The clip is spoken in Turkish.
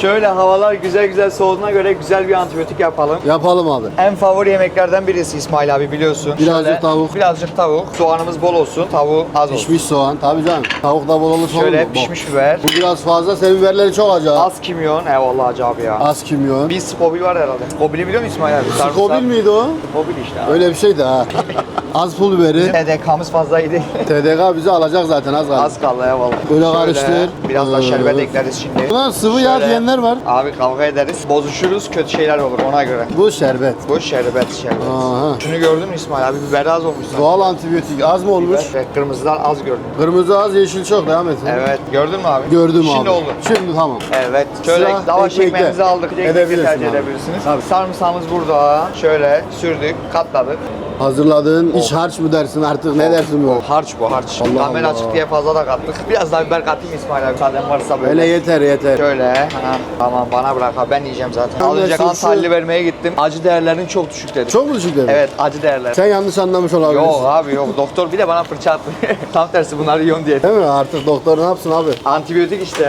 Şöyle havalar güzel güzel soğuduğuna göre güzel bir antibiyotik yapalım. Yapalım abi. En favori yemeklerden birisi İsmail abi biliyorsun. Birazcık tavuk. Birazcık tavuk. Soğanımız bol olsun. Tavuğu az olsun. Pişmiş soğan. Tabii canım. Tavuk da bol olur Şöyle mu? pişmiş biber. Bu biraz fazla. Senin biberleri çok acayip. Az kimyon. Eyvallah acı abi ya. Az kimyon. Bir skobil var herhalde. Skobili biliyor musun İsmail abi? Skobil miydi o? Skobil işte abi. Öyle bir şeydi ha. az pul biberi. TDK'mız fazlaydı. TDK bizi alacak zaten az kaldı. Az kaldı eyvallah. Böyle Şöyle karıştır. Biraz da şerbet ekleriz şimdi. Buna sıvı yağ Şöyle. diyenler var. Abi kavga ederiz. Bozuşuruz. Kötü şeyler olur ona göre. Bu şerbet. Bu şerbet şerbet. Aha. Şunu gördün mü İsmail abi? Biberi az olmuş sanki. Doğal antibiyotik az mı olmuş? Biber ve kırmızılar az gördüm. Kırmızı az, yeşil çok. Devam et. Evet. Gördün mü abi? Gördüm Şimdi abi. oldu. Şimdi tamam. Evet. Şöyle Sıra lavaş ekmekte. ekmeğimizi aldık. Ekmekle Edebilirsin tercih abi. edebilirsiniz. Tabii. Sarımsağımız burada. Şöyle sürdük, katladık. Hazırladığın iç harç mı dersin artık ne dersin bu? Harç bu harç. Allah Kamera Allah. açık diye fazla da kattık. Biraz daha biber katayım İsmail abi. Zaten varsa böyle. Öyle yeter yeter. Şöyle. Ha, tamam bana bırak abi ben yiyeceğim zaten. Az önce kan tahlili vermeye gittim. Acı değerlerin çok düşük dedi. Çok mu düşük dedin? Evet acı değerler. Sen yanlış anlamış olabilirsin. Yok abi yok. Doktor bir de bana fırça attı. Tam tersi bunları yiyorsun diye. Değil mi? Artık doktor ne yapsın abi? Antibiyotik işte.